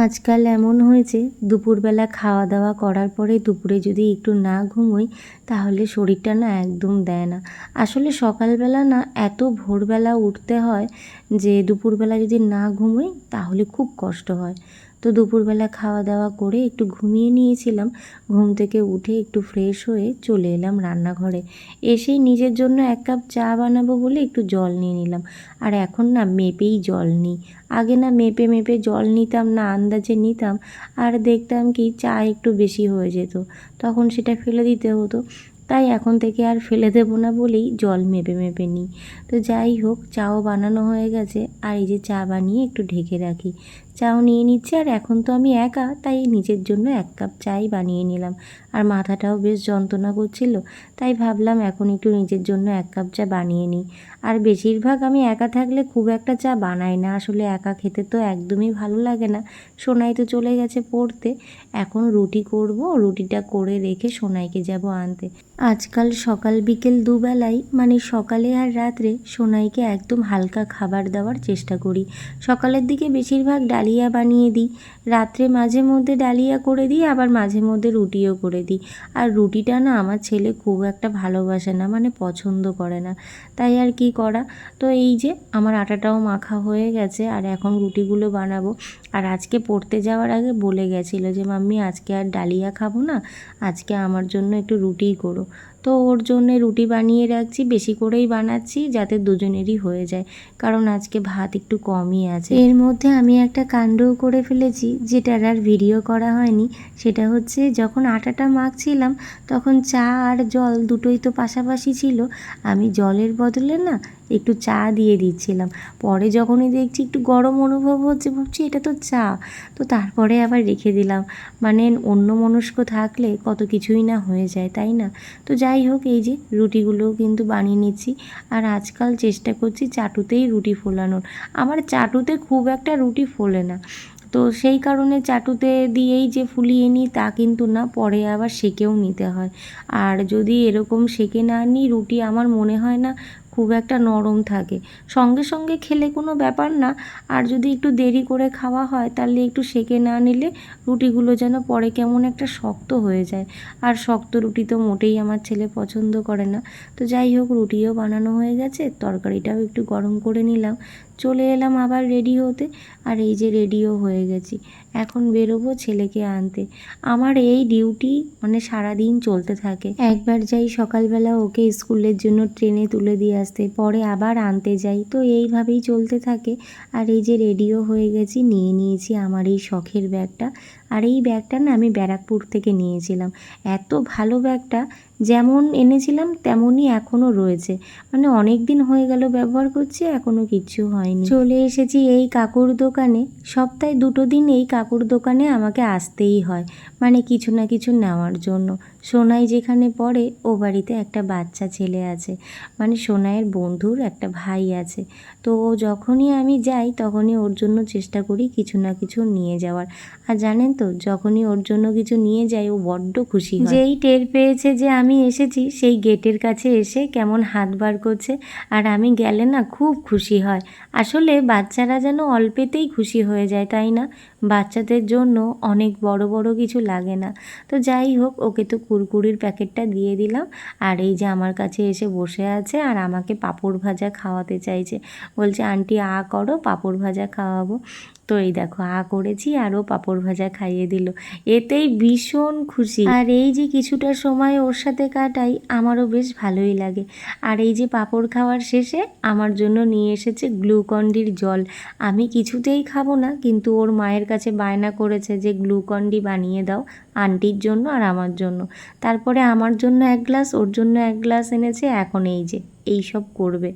আজকাল এমন হয়েছে, দুপুরবেলা খাওয়া দাওয়া করার পরে দুপুরে যদি একটু না ঘুমোই, তাহলে শরীরটা না একদম দেয় না। আসলে সকালবেলা না এত ভোরবেলা উঠতে হয় যে দুপুরবেলা যদি না ঘুমোই, তাহলে খুব কষ্ট হয়। তো দুপুরবেলা খাওয়া দাওয়া করে একটু ঘুমিয়ে নিয়েছিলাম। ঘুম থেকে উঠে একটু ফ্রেশ হয়ে চলে এলাম রান্নাঘরে। এসেই নিজের জন্য এক কাপ চা বানাবো বলে একটু জল নিয়ে নিলাম। আর এখন না মেপেই জল নিই। আগে না মেপে মেপে জল নিতাম, না আন্দাজে নিতাম। আর দেখতাম কি চা একটু বেশি হয়ে যেত। তখন সেটা ফেলে দিতে হতো। তাই এখন থেকে আর ফেলে দেবো না বলেই জল মেপে মেপে নিই। তো যাই হোক, চাও বানানো হয়ে গেছে। আর এই যে চা বানিয়ে একটু ঢেকে রাখি। চাও নিয়ে নিচ্ছি আর এখন তো আমি একা, তাই নিজের জন্য এক কাপ চাই বানিয়ে নিলাম। আর মাথাটাও বেশ যন্ত্রণা করছিল, তাই ভাবলাম এখন একটু নিজের জন্য এক কাপ চা বানিয়ে নিই। আর বেশিরভাগ আমি একা থাকলে খুব একটা চা বানাই না, আসলে একা খেতে তো একদমই ভালো লাগে না। সোনাই তো চলে গেছে পড়তে, এখন রুটি করব, রুটিটা করে রেখে সোনাইকে যাব আনতে। আজকাল সকাল বিকেল দুবেলাই মানে সকালে আর রাত্রে, সোনাইকে একদম হালকা খাবার দেওয়ার চেষ্টা করি। সকালের দিকে বেশিরভাগ ডালিয়া বানিয়ে দিই। রাত্রে মাঝে মধ্যে ডালিয়া করে দিই, আবার মাঝে মধ্যে রুটিও করে দিই। আর রুটিটা না আমার ছেলে খুব একটা ভালোবাসে না মানে পছন্দ করে না। তাই আর কি করা? তো এই যে আমার আটাটাও মাখা হয়ে গেছে, আর এখন রুটিগুলো বানাবো। আর আজকে পড়তে যাওয়ার আগে বলে গেছিল যে, মাম্মি, আজকে আর ডালিয়া খাব না, আজকে আমার জন্য একটু রুটিই করো। তো ওর জন্যে রুটি বানিয়ে রাখছি, বেশি করেই বানাচ্ছি যাতে দুজনেরই হয়ে যায়। কারণ আজকে ভাত একটু কমই আছে। এর মধ্যে আমি একটা কাণ্ডও করে ফেলেছি, যেটার আর ভিডিও করা হয়নি। সেটা হচ্ছে, যখন আটাটা মাখছিলাম, তখন চা আর জল দুটোই তো পাশাপাশি ছিল। আমি জলের বদলে না একটু চা দিয়ে দিচ্ছিলাম। পরে যখনই দেখছি একটু গরম অনুভব হচ্ছে, ভাবছি এটা তো চা। তো তারপরে আবার রেখে দিলাম। মানে অন্য মনস্ক থাকলে কত কিছুই না হয়ে যায়, তাই না? তো যাই হোক, এই যে রুটিগুলোও কিন্তু বানিয়ে নিচ্ছি। আর আজকাল চেষ্টা করছি চাটুতেই রুটি ফোলানোর। আমার চাটুতে খুব একটা রুটি ফোলে না। তো সেই কারণে চাটুতে দিয়েই যে ফুলিয়ে নিই তা কিন্তু না, পরে আবার সেকেও নিতে হয়। আর যদি এরকম সেকে না নিই রুটি আমার মনে হয় না খুব একটা নরম থাকে। সঙ্গে সঙ্গে খেলে কোনো ব্যাপার না। আর যদি একটু দেরি করে খাওয়া হয়, তাহলে একটু সেকে না নিলে রুটিগুলো যেন পরে কেমন একটা শক্ত হয়ে যায়। আর শক্ত রুটি তো মোটেই আমার ছেলে পছন্দ করে না। তো যাই হোক, রুটিও বানানো হয়ে গেছে, তরকারিটাও একটু গরম করে নিলাম। চলে এলাম আবার রেডি হতে। আর এই যে রেডিও হয়ে গেছি। এখন বেরোবো ছেলেকে আনতে। আমার এই ডিউটি মানে সারাদিন চলতে থাকে। একবার যাই সকালবেলা ওকে স্কুলের জন্য ট্রেনে তুলে দিয়ে আসতে। পরে আবার আনতে যাই। তো এইভাবেই চলতে থাকে। আর এই যে রেডিও হয়ে গেছি, নিয়ে নিয়েছি আমার এই শখের ব্যাগটা। আর এই ব্যাগটা না আমি ব্যারাকপুর থেকে নিয়েছিলাম। এত ভালো ব্যাগটা যেমন এনেছিলাম, তেমনই এখনও রয়েছে। মানে অনেক দিন হয়ে গেল ব্যবহার করছি এখনও কিচ্ছু হয়নি। চলে এসেছি এই কাকুর দোকানে। সপ্তাহে দুটো দিন এই কাকুর দোকানে আমাকে আসতেই হয় মানে কিছু না কিছু নেওয়ার জন্য। সোনাই যেখানে পড়ে, ও বাড়িতে একটা বাচ্চা ছেলে আছে। মানে সোনাইয়ের বন্ধুর একটা ভাই আছে। তো ও যখনই আমি যাই, তখনই ওর জন্য চেষ্টা করি কিছু না কিছু নিয়ে যাওয়ার। আর জানেন তো, যখনই ওর জন্য কিছু নিয়ে যাই, ও বড্ড খুশি যেই টের পেয়েছে যে আমি এসেছি সেই গেটের কাছে এসে কেমন হাত বার করছে আর আমি গেলে না খুব খুশি হয়। আসলে বাচ্চারা যেন অল্পেতেই খুশি হয়ে যায়, তাই না? বাচ্চাদের জন্য অনেক বড় বড় কিছু লাগে না। তো যাই হোক, ওকে তো কুরকুরির প্যাকেটটা দিয়ে দিলাম আর এই যে আমার কাছে এসে বসে আছে আর আমাকে পাঁপড় ভাজা খাওয়াতে চাইছে। বলছে, আন্টি আ করো, পাঁপড় ভাজা খাওয়াবো। তো এই দেখো, আ করেছি আরও পাঁপড় ভাজা খাইয়ে দিল। এতেই ভীষণ খুশি। আর এই যে কিছুটা সময় ওর সাথে কাটাই, আমারও বেশ ভালোই লাগে। আর এই যে পাঁপড় খাওয়ার শেষে আমার জন্য নিয়ে এসেছে গ্লুকন্ডির জল। আমি কিছুতেই খাব না, কিন্তু ওর মায়ের কাছে বায়না করেছে যে গ্লুকন্ডি বানিয়ে দাও আন্টির জন্য আর আমার জন্য। তারপরে আমার জন্য এক গ্লাস, ওর জন্য এক গ্লাস এনেছে, এখন এই যে, এই সব করবে।